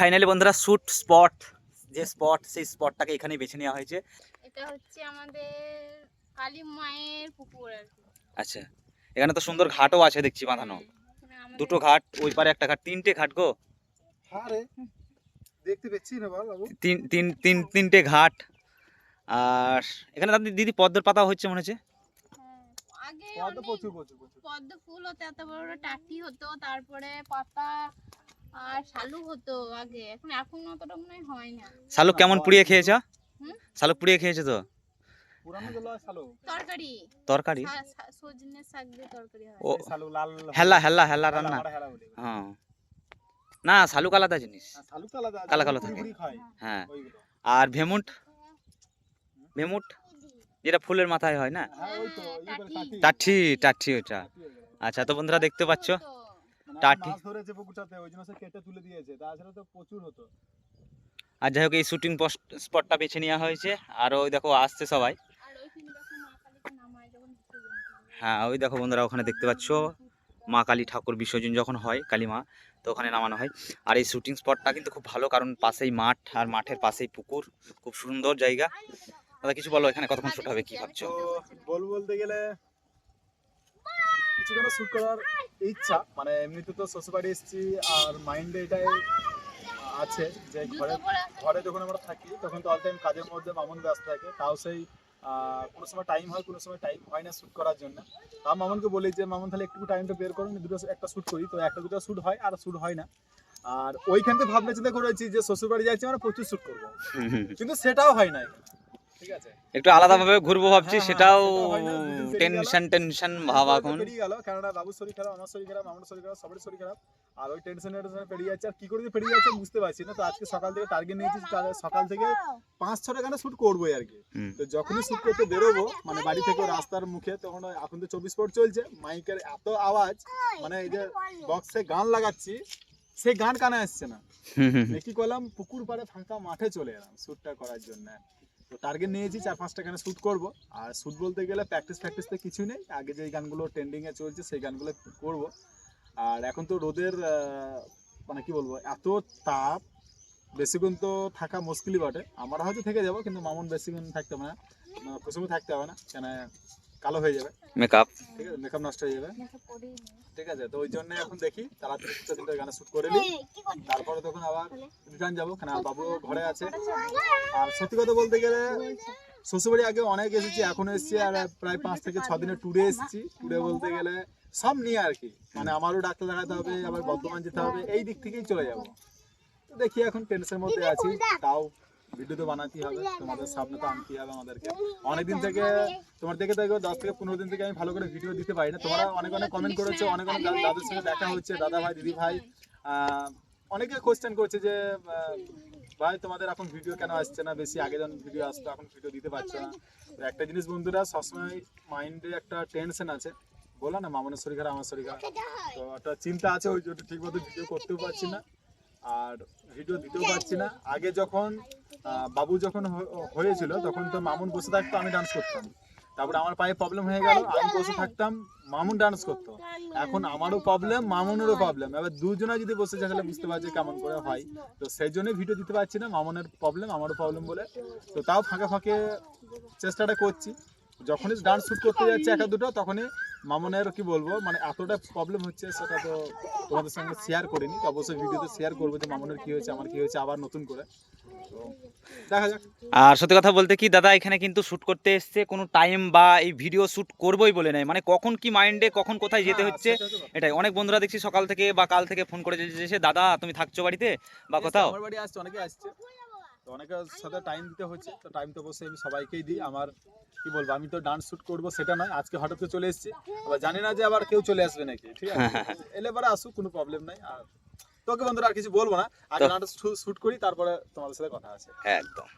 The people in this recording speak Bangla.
ফাইনালি বন্ধুরা শুট স্পট যে স্পট সেই স্পটটাকে এখানে বেছে নেওয়া হয়েছে। এটা হচ্ছে আমাদের কালী মায়ের পুকুর আর কি। আচ্ছা এখানে তো সুন্দর ঘাটও আছে দেখছি বাঁধানো। দুটো ঘাট ওই পারে একটা ঘাট তিনটে ঘাট গো। হ্যাঁ দেখতে পেয়েছি না বাবু তিন তিন তিন তিনটে ঘাট। আর এখানে দাদি দিদি পদ্মের পাতা হচ্ছে মনে হচ্ছে? হ্যাঁ, আগে পদ্ম অনেক প্রচুর প্রচুর প্রচুর। পদ্ম ফুল হতো এত বড় বড় টাটি হতো তারপরে পাতা আর শালুক হতো আগে এখন এখন অতটা মনে হয় হয় না। শালুক কেমন পুড়িয়ে খেয়েছো? শালুক পুড়িয়ে খেয়েছো তো? তরকারি। তরকারি? শা- শা- সজনে শাক দিয়ে তরকারি হয়। ও শালু লাল হেল্লা হেল্লা হেলা, রান্না। হ্যাঁ। না শালুক আলাদা জিনিস। আলাদা কালো কালো থাকে। হ্যাঁ। আর ভেমুট? ভেমুট? যেটা ফুলের মাথায় হয় না? হ্যাঁ হ্যাঁ। টাঠি। টাঠি। ওটা আচ্ছা তো বন্ধুরা দেখতে পাচ্ছ। টাটি। ধরেছে পুকুরটাতে ওই জন্য সে কেটে তুলে দিয়েছে। তাছাড়া তো প্রচুর হতো। আর যাই হোক এই শুটিং স্পটটা বেছে নেওয়া হয়েছে। আর ওই দেখো আসছে সবাই। হ্যাঁ ওই দেখো বন্ধুরা ওখানে দেখতে পাচ্ছ। মা কালী ঠাকুর বিসর্জন যখন হয় কালী মা তো ওখানে নামানো হয়। আর এই শুটিং স্পটটা কিন্তু খুব ভালো কারণ পাশেই মাঠ আর মাঠের পাশেই পুকুর। খুব সুন্দর জায়গা। দাদা কিছু বলো এখানে কতক্ষণ শুট হবে কি ভাবছ? বল বলতে গেলে কিছু কেন শুট করার ইচ্ছা মানে এমনিতে তো শ্বশুরবাড়ি এসেছি আর মাইন্ডে এটাই আছে যে ঘরে ঘরে যখন আমরা থাকি তখন তো অল টাইম কাজের মধ্যে মামুন ব্যস্ত থাকে। তাও সেই কোনো সময় টাইম হয় কোনো সময় টাইম হয় না শ্যুট করার জন্য। তা মামুনকে বলি যে মামুন তাহলে একটু টাইমটা বের করুন দুটো একটা শ্যুট করি। তো একটা দুটো শ্যুট হয় আর শ্যুট হয় না। আর ওইখান থেকে ভাবনা চিন্তা করেছি যে শ্বশুরবাড়ি যাচ্ছি আমরা প্রচুর শ্যুট করব। কিন্তু সেটাও হয় না একটু আলাদাভাবে ঘুরবো ভাবছি হ্যাঁ, হ্যাঁ, সেটাও। টেনশন টেনশন ভাব এখন। পেরিয়ে গেল কেননা বাবুর শরীর খারাপ আমার শরীর খারাপ আমার শরীর খারাপ সবারই শরীর খারাপ। আর ওই টেনশন টেনশন পেরিয়ে যাচ্ছে আর কি করে যে পেরিয়ে যাচ্ছে বুঝতে পারছি না তো আজকে সকাল থেকে টার্গেট নিয়েছি সকাল থেকে পাঁচ ছটা গানে শুট করবোই আর কি। তো যখনই শুট করতে বেরোবো মানে বাড়ি থেকে রাস্তার মুখে তখন এখন তো চব্বিশ পর চলছে মাইকের এত আওয়াজ মানে এই যে বক্সে গান লাগাচ্ছি সেই গান কানে আসছে না। কি করলাম পুকুর পাড়ে ফাঁকা মাঠে চলে এলাম শ্যুটটা করার জন্য। তো টার্গেট নিয়েছি, চার পাঁচটা গানে শ্যুট করব। আর শ্যুট বলতে গেলে প্র্যাকটিস প্র্যাকটিস তো কিছুই নেই। আগে যে গানগুলো ট্রেন্ডিংয়ে চলছে, সেই গানগুলো করব। আর এখন তো রোদের মানে কি বলব, এত তাপ, বেশিক্ষণ তো থাকা মুশকিলই বটে। আমরা হয়তো থেকে যাব, কিন্তু মামুন বেশিক্ষণ থাকতে হবে না। প্রথমে থাকতে হবে না। কেন কালো হয়ে যাবে। মেকআপ ঠিক আছে? মেকআপ নষ্ট হয়ে যাবে। ঠিক আছে? তো ওই জন্য এখন দেখি তাড়াতাড়ি দুটো তিনটে গানে শ্যুট করে নিই। তারপরে তখন আবার রিটার্ন যাব কেন বাবু ঘরে আছে। আর সত্যি কথা বলতে গেলে শ্বশুরবাড়ি আগে অনেক এসেছি এখন এসেছি আর প্রায় পাঁচ থেকে ছ দিনের ট্যুরে এসেছি। ট্যুরে বলতে গেলে সব নিয়ে আর কি। মানে আমারও ডাক্তার দেখাতে হবে আবার বর্ধমান যেতে হবে এই দিক থেকেই চলে যাব। তো দেখি এখন টেনশনের মধ্যে আছি তাও ভিডিও তো বানাতেই হবে, তোমাদের সামনে তো আনতে হবে আমাদেরকে। অনেকদিন থেকে, তোমার দেখে দেখো, দশ থেকে পনেরো দিন থেকে আমি ভালো করে ভিডিও দিতে পারি না। তোমরা অনেক অনেক কমেন্ট করেছ, অনেক অনেক দাদার সঙ্গে দেখা হচ্ছে, দাদা ভাই, দিদি ভাই। অনেকে কোয়েশ্চেন করছে যে ভাই, তোমাদের এখন ভিডিও কেন আসছে না? বেশি আগে যখন ভিডিও আসতো, এখন ভিডিও দিতে পারছ না। তো একটা জিনিস বন্ধুরা, সবসময় মাইন্ডে একটা টেনশন আছে। বলো না, মামনের শরীর খারাপ, আমার শরীর খারাপ। তো একটা চিন্তা আছে, ওই জন্য ঠিক মতো ভিডিও করতেও পারছি না। আর ভিডিও দিতেও পারছি না। আগে যখন বাবু যখন হয়েছিল, তখন তো মামুন বসে থাকতো, আমি ডান্স করতাম। তারপরে আমার পায়ে প্রবলেম হয়ে গেল, আমি বসে থাকতাম, মামুন ডান্স করতো। এখন আমারও প্রবলেম মামুনেরও প্রবলেম এবার দুজনে যদি বসে থাকলে বুঝতে পারছি কেমন করে হয়। তো সেই জন্যই ভিডিও দিতে পারছি না, মামুনের প্রবলেম আমারও প্রবলেম বলে। তো তাও ফাঁকে ফাঁকে চেষ্টাটা করছি। যখনই ডান্স শুট করতে যাচ্ছে একা দুটো, তখনই মামনের কি বলব? মানে এতটা প্রবলেম হচ্ছে সেটা তো তোমাদের সঙ্গে শেয়ার করিনি তো অবশ্যই ভিডিওতে শেয়ার করব যে মামনের কি হয়েছে আমার কি হয়েছে আবার নতুন করে। দেখা যাক। আর সত্যি কথা বলতে কি দাদা এখানে কিন্তু শ্যুট করতে এসছে কোনো টাইম বা এই ভিডিও শুট করবোই বলে নাই। মানে কখন কি মাইন্ডে কখন কোথায় যেতে হ্যাঁ, হচ্ছে। এটাই। অনেক বন্ধুরা দেখছি সকাল থেকে বা কাল থেকে ফোন করে যে দাদা তুমি থাকছো বাড়িতে? বা কোথাও? আমার বাড়ি আসছে অনেকে আসছে। তো অনেকের সাথে টাইম দিতে হচ্ছে তো টাইম তো অবশ্যই আমি সবাইকেই দিই। আমার কি বলব আমি তো ডান্স শুট করব সেটা নয় আজকে হঠাৎ করে চলে এসেছি। আবার জানি না যে আবার কেউ চলে আসবে নাকি ঠিক আছে? এলে পরে আসুক কোনো প্রবলেম নাই। আর তোকে বন্ধুরা আর কিছু বলব না আগে নাটক শুট করি তারপরে তোমাদের সাথে কথা আছে। একদম।